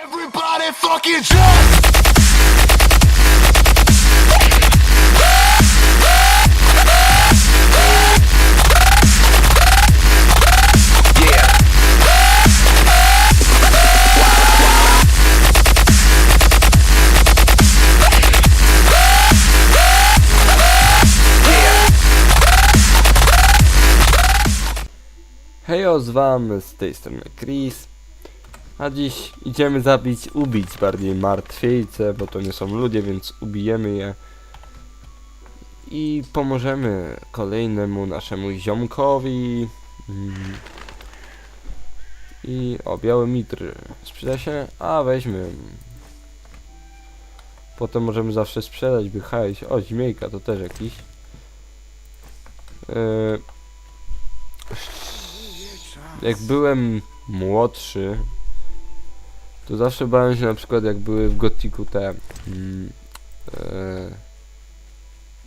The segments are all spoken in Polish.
Everybody fucking jump! Hejo, z wam z tej strony Chris. A dziś idziemy zabić, ubić bardziej martwiejce, bo to nie są ludzie, więc ubijemy je. I pomożemy kolejnemu naszemu ziomkowi. Mm. I o, biały mitr sprzeda się, a weźmy. Potem możemy zawsze sprzedać, by hajś. O, zimejka to też jakiś. Yy, jak byłem młodszy, to zawsze bałem się na przykład jak były w Gotiku te mm, e,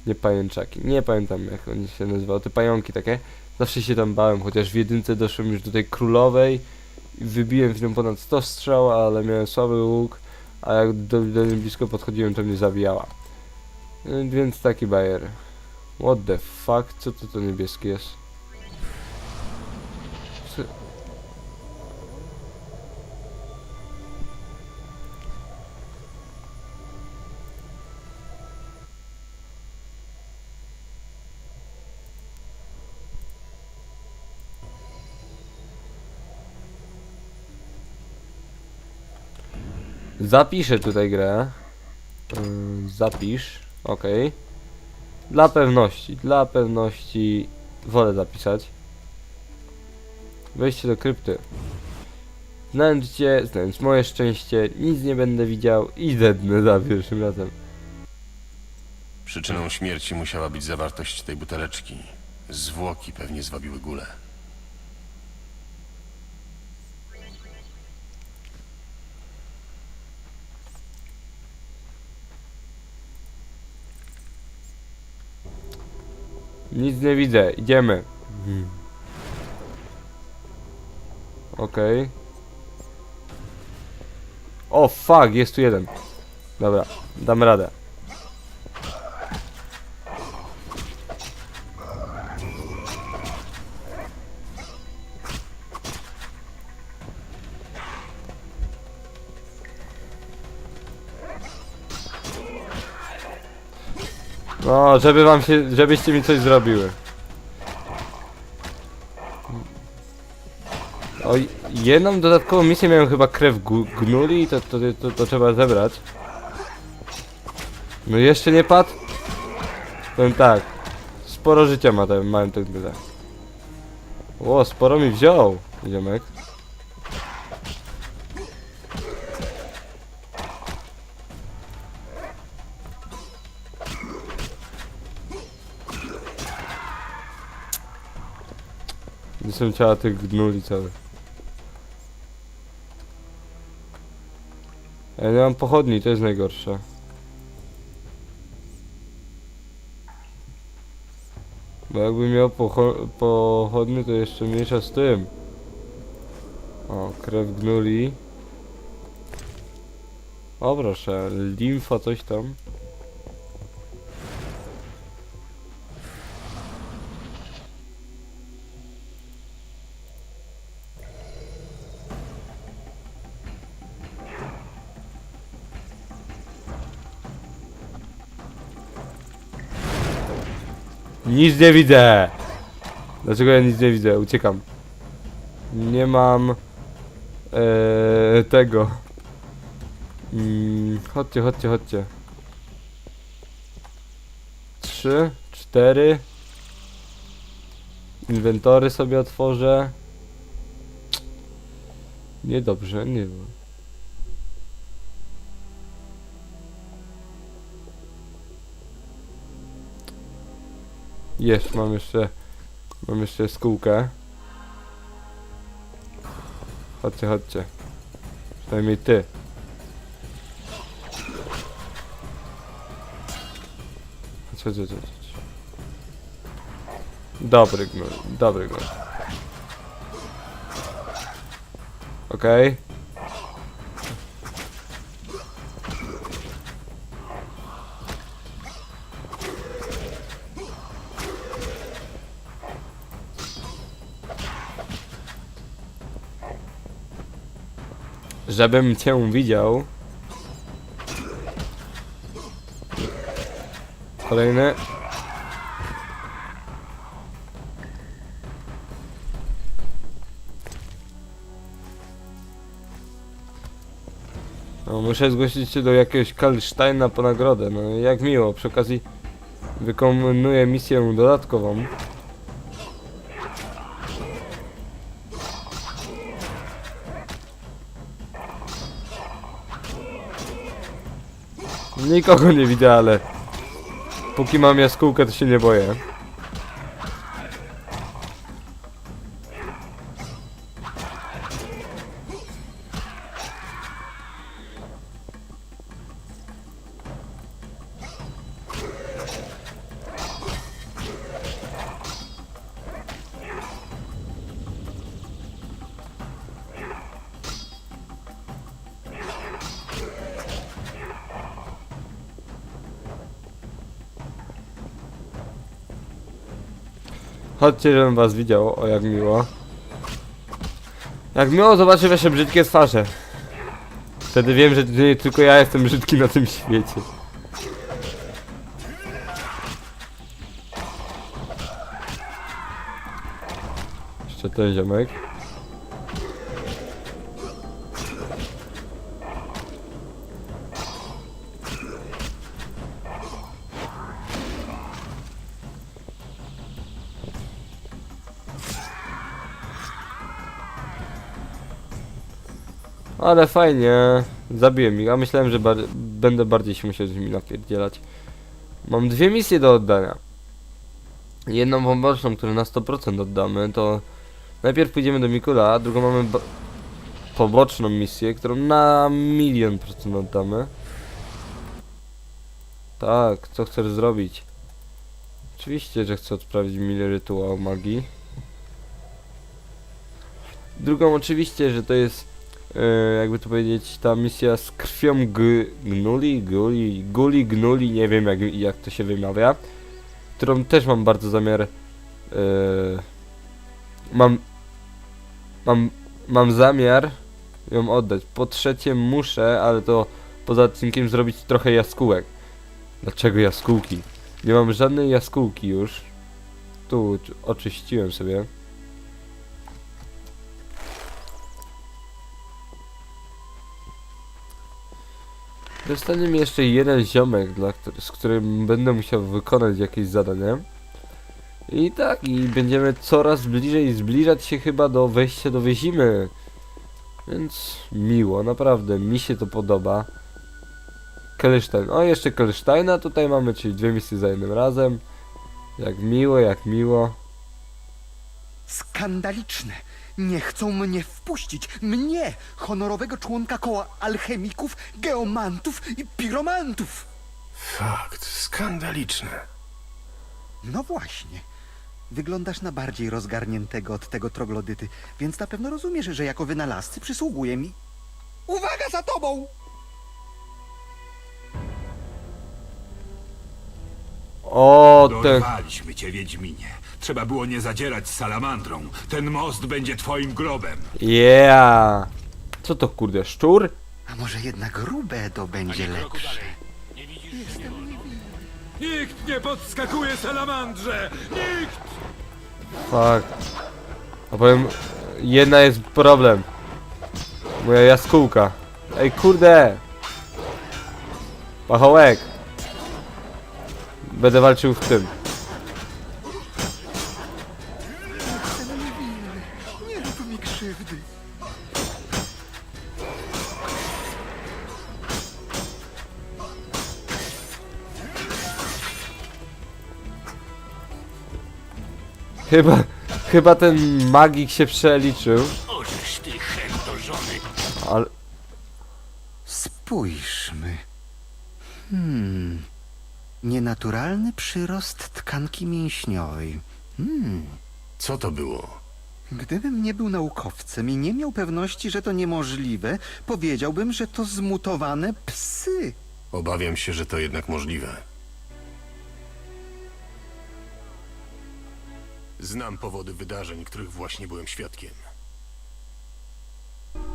nie pajęczaki, nie pamiętam jak oni się nazywały, te pająki takie. Zawsze się tam bałem, chociaż w jedynce doszłem już do tej królowej i wybiłem w nią ponad 100 strzał, ale miałem słaby łuk, a jak do, do niej blisko podchodziłem, to mnie zabijała. E, Więc taki bajer. What the fuck? Co to to niebieskie jest? Zapiszę tutaj grę. Yy, zapisz. Ok. Dla pewności, dla pewności wolę zapisać. Wejście do krypty. Znając cię, znając moje szczęście, nic nie będę widział i zednę za pierwszym razem. Przyczyną śmierci musiała być zawartość tej buteleczki. Zwłoki pewnie zwabiły gulę. Nic nie widzę, idziemy. Okej. O fuck, jest tu jeden. Dobra, dam radę. No, żeby wam się, żebyście mi coś zrobiły. Oj, jedną dodatkową misję miałem chyba krew gnuli to, to, to, to trzeba zebrać. No jeszcze nie padł? Powiem tak. Sporo życia ma ten małem ten tyle. O, sporo mi wziął, ziomek. Gdzie są ciała tych gnuli całych? Ja nie mam pochodni, to jest najgorsze. Bo jakbym miał pocho pochodnie, to jeszcze mniejsza z tym. O, krew gnuli. O proszę, limfa coś tam. Nic nie widzę! Dlaczego ja nic nie widzę? Uciekam. Nie mam e, tego. Mm, chodźcie, chodźcie, chodźcie. Trzy, cztery. Inwentory sobie otworzę. Niedobrze, nie wiem. Jest, mam jeszcze. Mam jeszcze skółkę. Chodźcie, chodźcie. Przynajmniej ty. Chodź, chodź, chodź, chodź. Dobry gnój, dobry gnój. Okej. Żebym cię widział. Kolejny. No, muszę zgłosić się do jakiegoś Kalsteina po nagrodę. No jak miło, przy okazji wykonuję misję dodatkową. Nikogo nie widzę, ale póki mam jaskółkę, to się nie boję. Chodźcie, żebym was widział, o jak miło. Jak miło zobaczyć wasze brzydkie twarze. Wtedy wiem, że nie tylko ja jestem brzydki na tym świecie. Jeszcze ten ziomek. Ale fajnie. Zabiłem ich, a myślałem, że bar będę bardziej się musiał z nimi napierdzielać. Mam dwie misje do oddania. Jedną poboczną, którą na 100% oddamy, to najpierw pójdziemy do Mikula, a drugą mamy poboczną misję, którą na milion procent oddamy. Tak, co chcesz zrobić? Oczywiście, że chcę odprawić mile rytuał magii. Drugą oczywiście, że to jest jakby to powiedzieć, ta misja z krwią gnuli, guli, guli, gnuli, nie wiem jak, jak to się wymawia, którą też mam bardzo zamiar, e, mam, mam, mam zamiar ją oddać. Po trzecie muszę, ale to poza odcinkiem zrobić trochę jaskółek. Dlaczego jaskółki? Nie mam żadnej jaskółki już. Tu oczyściłem sobie. Zostanie mi jeszcze jeden ziomek, dla, z którym będę musiał wykonać jakieś zadanie. I tak, i będziemy coraz bliżej zbliżać się chyba do wejścia do Wyzimy. Więc miło, naprawdę, mi się to podoba. Kelstein. O, jeszcze Kelsteina tutaj mamy, czyli dwie misje za jednym razem. Jak miło, jak miło. Skandaliczne! Nie chcą mnie wpuścić! Mnie, honorowego członka koła alchemików, geomantów i piromantów! Fakt, skandaliczne. No właśnie. Wyglądasz na bardziej rozgarniętego od tego troglodyty, więc na pewno rozumiesz, że jako wynalazcy przysługuje mi. Uwaga za tobą! O, ten... Dorwaliśmy cię, Wiedźminie. Trzeba było nie zadzierać z salamandrą. Ten most będzie twoim grobem. Yeah! Co to kurde, szczur? A może jednak Rubedo będzie lepsze? Nikt nie podskakuje salamandrze! Nikt! Fuck. A powiem, jedna jest problem. Moja jaskółka. Ej, kurde! Pachołek! Będę walczył w tym. Nie rób mi krzywdy. Chyba, chyba ten magik się przeliczył. Ożeż ty chędożony! Ale, Spójrzmy. Hmm. Nienaturalny przyrost tkanki mięśniowej. Hmm. Co to było? Gdybym nie był naukowcem i nie miał pewności, że to niemożliwe, powiedziałbym, że to zmutowane psy. Obawiam się, że to jednak możliwe. Znam powody wydarzeń, których właśnie byłem świadkiem.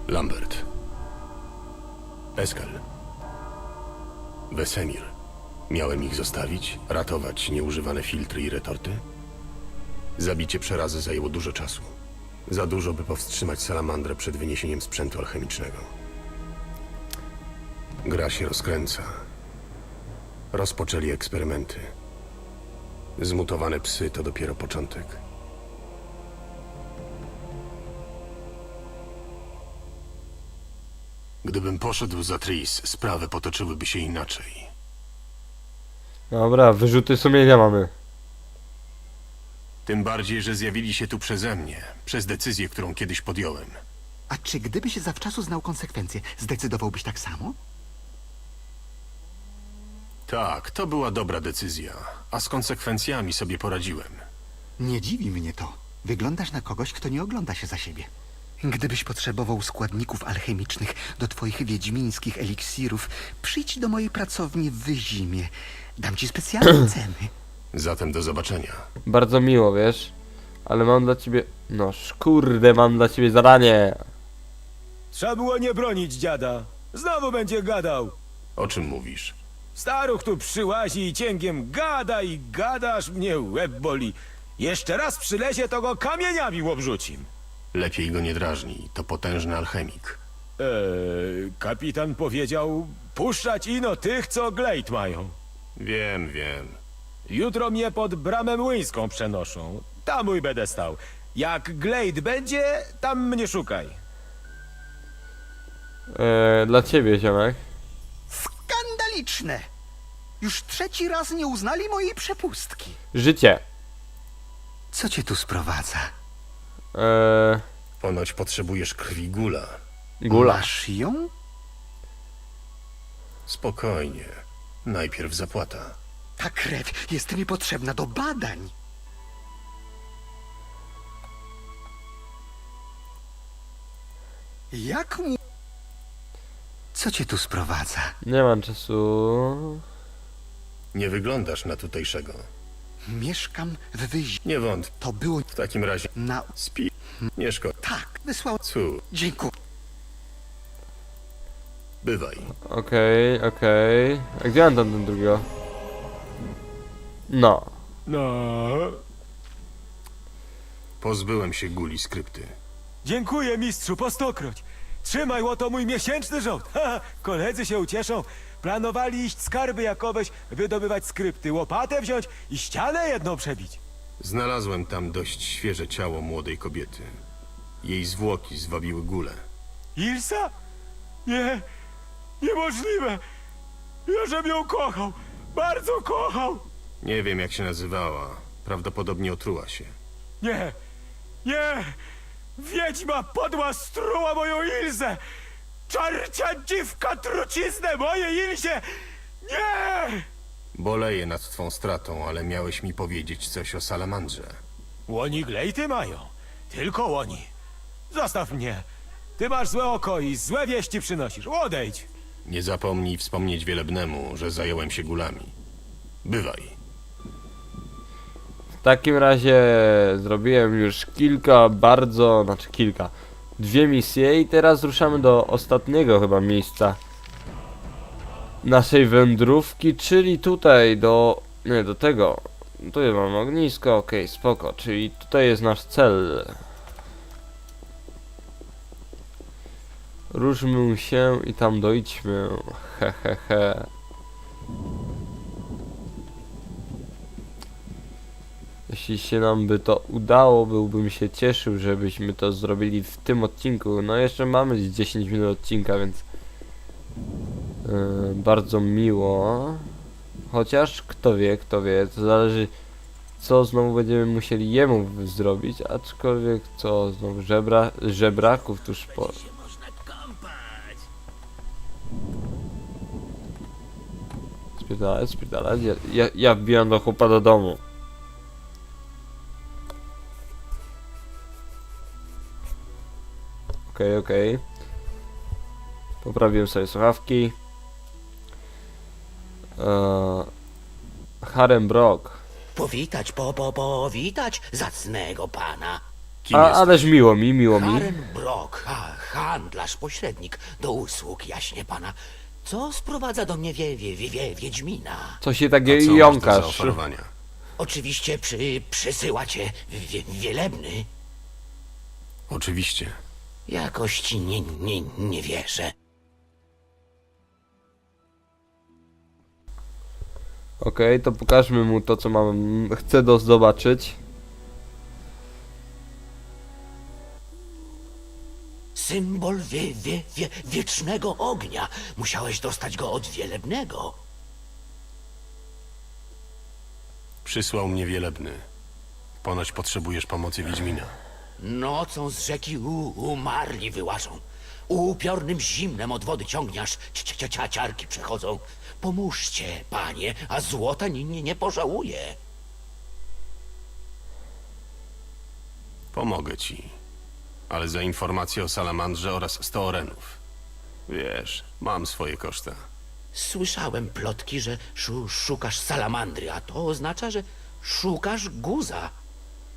Lambert, Eskel. Wesemir. Miałem ich zostawić, ratować nieużywane filtry i retorty? Zabicie przerazy zajęło dużo czasu. Za dużo, by powstrzymać salamandrę przed wyniesieniem sprzętu alchemicznego. Gra się rozkręca. Rozpoczęli eksperymenty. Zmutowane psy to dopiero początek. Gdybym poszedł za Tris, sprawy potoczyłyby się inaczej. Dobra, wyrzuty sumienia mamy. Tym bardziej, że zjawili się tu przeze mnie, przez decyzję, którą kiedyś podjąłem. A czy gdybyś zawczasu znał konsekwencje, zdecydowałbyś tak samo? Tak, to była dobra decyzja, a z konsekwencjami sobie poradziłem. Nie dziwi mnie to. Wyglądasz na kogoś, kto nie ogląda się za siebie. Gdybyś potrzebował składników alchemicznych do twoich wiedźmińskich eliksirów, przyjdź do mojej pracowni w Wyzimie. Dam ci specjalne ceny. Zatem do zobaczenia. Bardzo miło, wiesz? Ale mam dla ciebie... No, kurde, mam dla ciebie zadanie. Trzeba było nie bronić dziada. Znowu będzie gadał. O czym mówisz? Staruch tu przyłazi i cięgiem gada i gadasz mnie łeb boli. Jeszcze raz przylezie, to go kamieniami obrzucim. Lepiej go nie drażnij, to potężny alchemik. Eee, kapitan powiedział, puszczać ino tych, co glejt mają. Wiem, wiem. Jutro mnie pod bramę młyńską przenoszą. Tam mój będę stał. Jak glejt będzie, tam mnie szukaj. Eee, dla ciebie, ziomek. Skandaliczne! Już trzeci raz nie uznali mojej przepustki. Życie. Co cię tu sprowadza? Eee, Ponoć potrzebujesz krwi gula. gula. Masz ją? Spokojnie. Najpierw zapłata. Ta krew jest mi potrzebna do badań. Jak mu... Co cię tu sprowadza? Nie mam czasu. Nie wyglądasz na tutejszego. Mieszkam w Wyzi. Nie wątpię. To było W takim razie na... spi. Nie szkodzi. Tak, wysłał... Cóż, Dziękuję. Bywaj. Okej, okej. A gdzie mam tam ten drugiego? No. No, Pozbyłem się guli skrypty. dziękuję mistrzu po stokroć. Trzymaj łoto mój miesięczny żołd. Ha, koledzy się ucieszą. Planowali iść skarby jakoweś, wydobywać skrypty, łopatę wziąć i ścianę jedną przebić. Znalazłem tam dość świeże ciało młodej kobiety. Jej zwłoki zwabiły gulę. Ilsa? Nie, niemożliwe. Ja żem ją kochał, bardzo kochał. Nie wiem jak się nazywała. Prawdopodobnie otruła się. Nie, nie! Wiedźma podła struła moją Ilzę! Czarcia dziwka truciznę moje Ilzie! Nie! Boleję nad twą stratą, ale miałeś mi powiedzieć coś o salamandrze. Łoni glejty mają, tylko łoni. Zostaw mnie. Ty masz złe oko i złe wieści przynosisz. Odejdź. Nie zapomnij wspomnieć wielebnemu, że zająłem się gulami. Bywaj. W takim razie zrobiłem już kilka bardzo, znaczy kilka, dwie misje i teraz ruszamy do ostatniego chyba miejsca naszej wędrówki, czyli tutaj do, nie do tego, tu mam ognisko, okej, spoko, czyli tutaj jest nasz cel. Ruszmy się i tam dojdźmy, he he he. Jeśli się nam by to udało, byłbym się cieszył, żebyśmy to zrobili w tym odcinku. No jeszcze mamy z 10 minut odcinka, więc yy, bardzo miło. Chociaż kto wie, kto wie, to zależy co znowu będziemy musieli jemu zrobić, aczkolwiek co znowu żebra, żebraków tuż po... Spierdalać, spierdalać, ja, ja, ja wbijam do chłopa do domu. Okej, okej. Poprawiłem sobie słuchawki. Eee, Harem Brock. Powitać, po, po, powitać zacnego pana. Kim A, jesteś? ależ miło mi, miło mi. Karen Brock, ha, handlarz, pośrednik, do usług, jaśnie pana. Co sprowadza do mnie wie, wie, wie, wie, Wiedźmina? Co się A takie co masz do jąkasz? zaoferowania? Oczywiście przy, przysyła cię wie, wielebny. Oczywiście. Jakoś ci nie, nie, nie wierzę. Okej, to pokażmy mu to, co mam. Chcę do zobaczyć. Symbol wie, wie, wie, wiecznego ognia. Musiałeś dostać go od wielebnego. Przysłał mnie wielebny. Ponoć potrzebujesz pomocy Wiedźmina. Nocą z rzeki u, umarli wyłażą. Upiornym zimnem od wody ciągniasz, ciarki przechodzą. Pomóżcie, panie, a złota nie, nie, nie pożałuje. Pomogę ci. Ale za informację o salamandrze oraz 100 orenów. Wiesz, mam swoje koszta. Słyszałem plotki, że szu, szukasz salamandry, a to oznacza, że szukasz guza.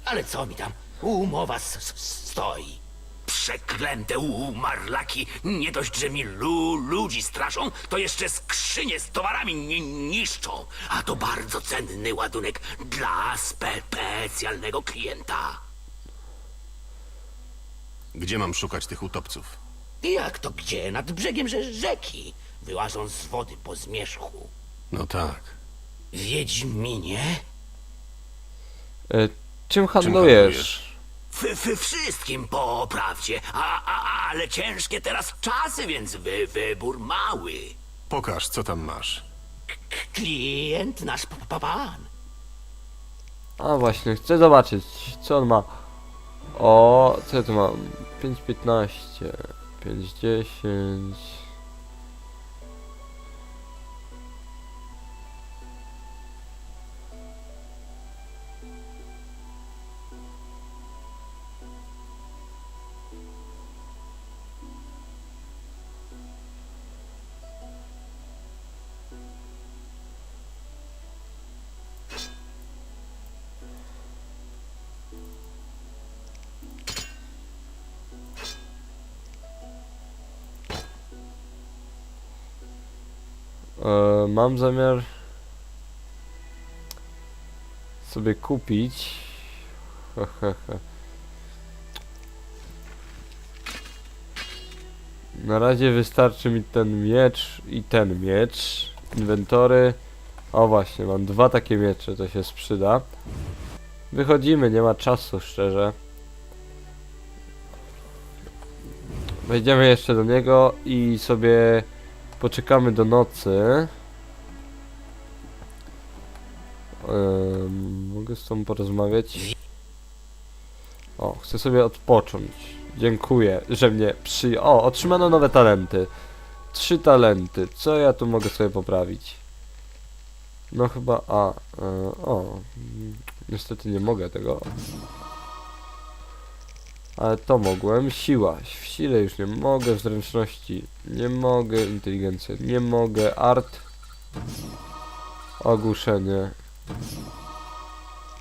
Ale co mi tam? Umowa s- s- stoi. Przeklęte umarlaki, nie dość, że mi lu ludzi straszą, to jeszcze skrzynie z towarami nie niszczą. A to bardzo cenny ładunek dla spe specjalnego klienta. Gdzie mam szukać tych utopców? Jak to gdzie? Nad brzegiem rze rzeki. Wyłażą z wody po zmierzchu. No tak. Wiedźminie? E, czym Czym handlujesz? W, w wszystkim po prawdzie, a, a, ale ciężkie teraz czasy, więc wy, wybór mały. Pokaż, co tam masz. K klient nasz p- p- pan. A właśnie, chcę zobaczyć, co on ma. O, co ja tu mam? 5.15, 5.10. mam zamiar sobie kupić. Na razie wystarczy mi ten miecz i ten miecz. Inwentory. O właśnie, mam dwa takie miecze, to się sprzyda. Wychodzimy, nie ma czasu szczerze. Wejdziemy jeszcze do niego i sobie Poczekamy do nocy. Mogę z tobą porozmawiać? O, chcę sobie odpocząć. Dziękuję, że mnie przy... O, otrzymano nowe talenty. Trzy talenty. Co ja tu mogę sobie poprawić? No chyba... A, e, o. Niestety nie mogę tego. Ale to mogłem. Siła. W sile już nie mogę. W zręczności nie mogę. Inteligencja nie mogę. Art. Ogłuszenie.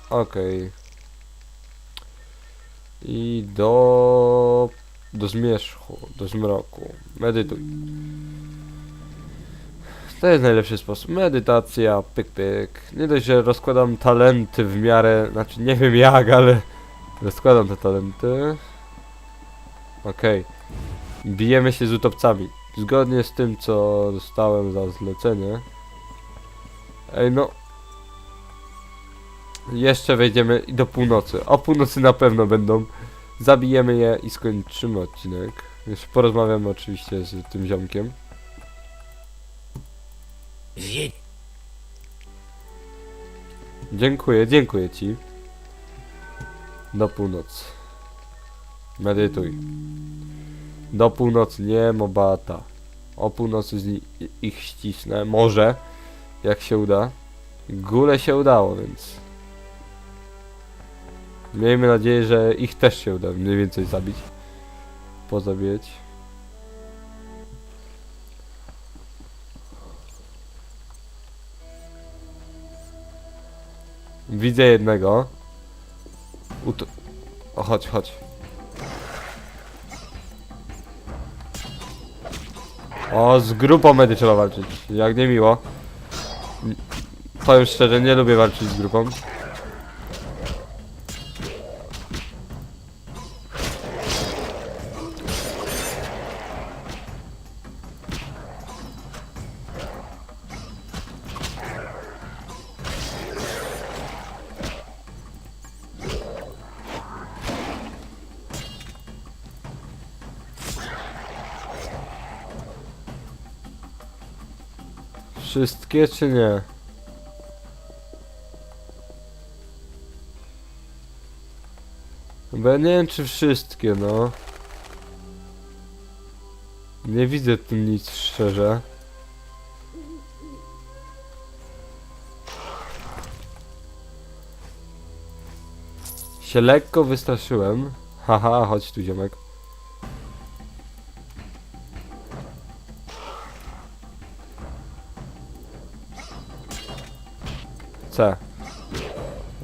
Okej. I do... Do zmierzchu. Do zmroku. Medytuj. To jest najlepszy sposób. Medytacja, pyk pyk. Nie dość, że rozkładam talenty w miarę, znaczy nie wiem jak, ale rozkładam te talenty. Okej. Bijemy się z utopcami. Zgodnie z tym, co dostałem za zlecenie. Ej, no. Jeszcze wejdziemy do północy. O północy na pewno będą. Zabijemy je i skończymy odcinek. Jeszcze porozmawiamy oczywiście z tym ziomkiem. Wie Dziękuję, dziękuję ci. Do północy. Medytuj. Do północy, nie mobata. O północy z ich ścisnę. Może, jak się uda. Gule się udało, więc. Miejmy nadzieję, że ich też się uda mniej więcej zabić. Pozabijać. Widzę jednego. Ut O, chodź, chodź. O, z grupą będzie trzeba walczyć. Jak nie miło. Powiem szczerze, nie lubię walczyć z grupą. Wszystkie czy nie? Bo ja nie wiem czy wszystkie, no. Nie widzę tu nic szczerze. Się lekko wystraszyłem. Haha, chodź tu ziomek.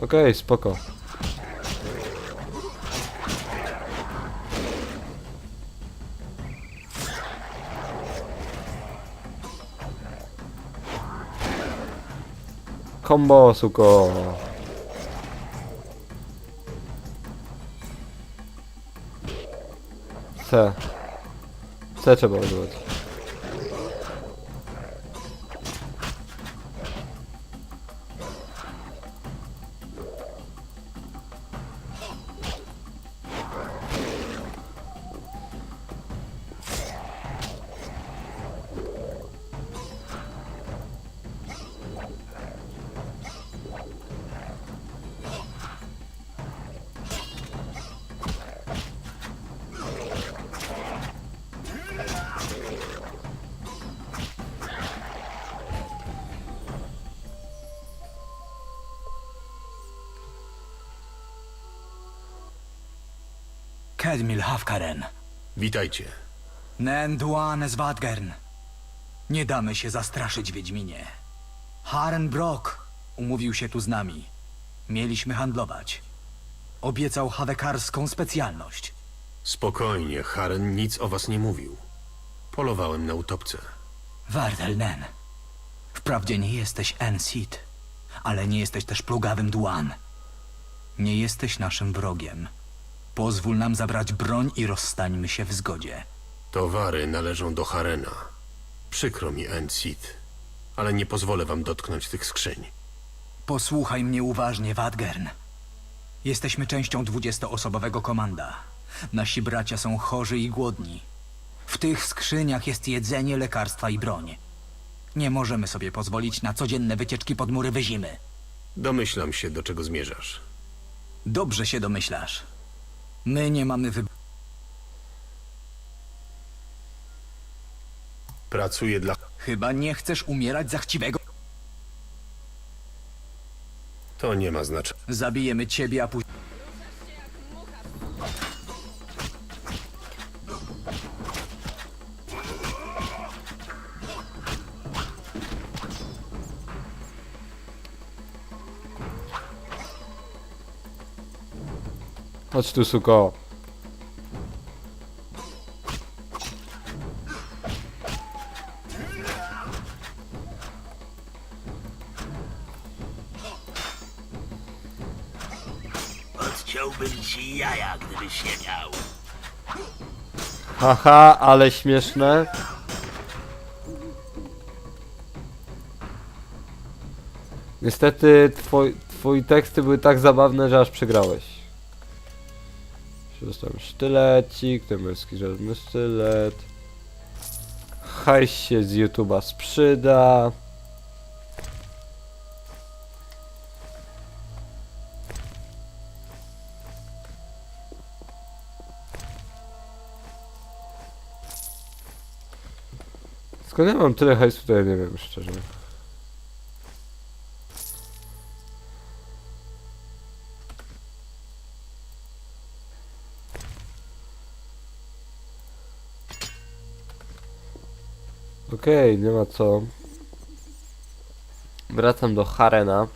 Okej, spoko. Combo, suko. C. C trzeba używać. Kedmil Hafkaren. Witajcie. Nen Duan Svadgern. Nie damy się zastraszyć, Wiedźminie. Haren Brock umówił się tu z nami. Mieliśmy handlować. Obiecał hawekarską specjalność. Spokojnie, Haren nic o was nie mówił. Polowałem na utopce. Wardel Nen. Wprawdzie nie jesteś Ensit, ale nie jesteś też plugawym Duan. Nie jesteś naszym wrogiem. Pozwól nam zabrać broń i rozstańmy się w zgodzie. Towary należą do Harena. Przykro mi, Encid, ale nie pozwolę wam dotknąć tych skrzyń. Posłuchaj mnie uważnie, Wadgern. Jesteśmy częścią dwudziestoosobowego komanda. Nasi bracia są chorzy i głodni. W tych skrzyniach jest jedzenie, lekarstwa i broń. Nie możemy sobie pozwolić na codzienne wycieczki pod mury wyzimy. Domyślam się, do czego zmierzasz. Dobrze się domyślasz. My nie mamy wyboru. Pracuję dla... Chyba nie chcesz umierać za chciwego. To nie ma znaczenia. Zabijemy ciebie, a później... Chodź tu, suko. Odciąłbym ci jaja, gdybyś nie miał. Haha, ale śmieszne. Niestety twoi, twoi teksty były tak zabawne, że aż przegrałeś. Dostałem sztylecik, temerski żelny sztylet. Hajs się z YouTube'a sprzyda. Skąd ja mam tyle hajsu, to ja nie wiem szczerze. Okej, nie ma co. Wracam do Harena.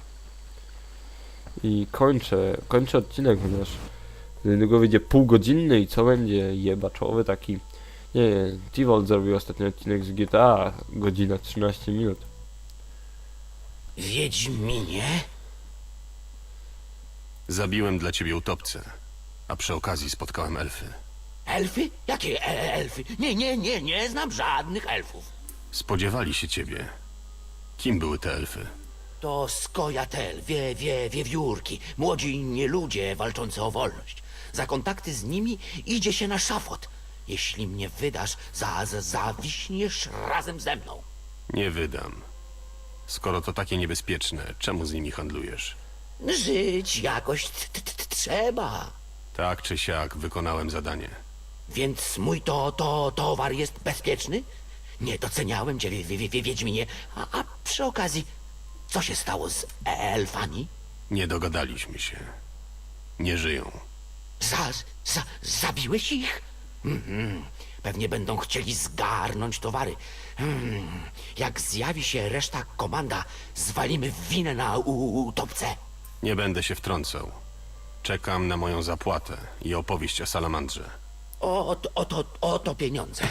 I kończę, kończę odcinek, ponieważ niedługo wyjdzie półgodzinny i co będzie? Jebaczowy taki. Nie, nie, T-Volt zrobił ostatni odcinek z GTA, godzina 13 minut. Wiedźminie? Zabiłem dla ciebie utopcę, a przy okazji spotkałem elfy. Elfy? Jakie e elfy? Nie, nie, nie, nie znam żadnych elfów. Spodziewali się ciebie. Kim były te elfy? To skojatel, wie, wie, wiewiórki, młodzi nie ludzie walczący o wolność. Za kontakty z nimi idzie się na szafot. Jeśli mnie wydasz, za, za, zawiśniesz razem ze mną. Nie wydam. Skoro to takie niebezpieczne, czemu z nimi handlujesz? Żyć jakoś t- t- t- trzeba. Tak czy siak wykonałem zadanie. Więc mój to, to towar jest bezpieczny? Nie doceniałem cię, wie, wie, Wiedźminie. A, a przy okazji, co się stało z elfami? Nie dogadaliśmy się. Nie żyją. Za, za, zabiłeś ich? Mhm. Pewnie będą chcieli zgarnąć towary. Hmm. Jak zjawi się reszta komanda, zwalimy winę na u- utopce. Nie będę się wtrącał. Czekam na moją zapłatę i opowieść o salamandrze. Oto, oto, oto pieniądze.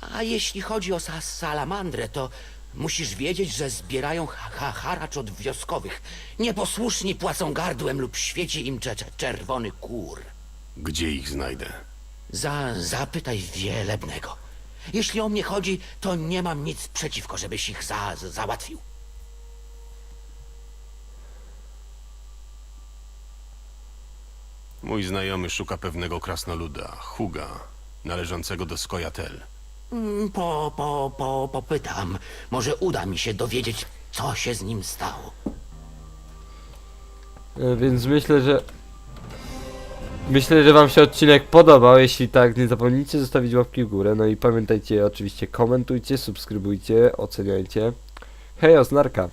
A jeśli chodzi o sa salamandrę, to musisz wiedzieć, że zbierają ha ha haracz od wioskowych. Nieposłuszni płacą gardłem lub świeci im cze cze czerwony kur. Gdzie ich znajdę? Za, zapytaj wielebnego. Jeśli o mnie chodzi, to nie mam nic przeciwko, żebyś ich za, za, załatwił. Mój znajomy szuka pewnego krasnoluda, Huga, należącego do Skojatel. Mm, Po, po, po, popytam. Może uda mi się dowiedzieć, co się z nim stało. E, Więc myślę, że... Myślę, że wam się odcinek podobał, jeśli tak, nie zapomnijcie zostawić łapki w górę, no i pamiętajcie oczywiście komentujcie, subskrybujcie, oceniajcie. Hej, osnarka!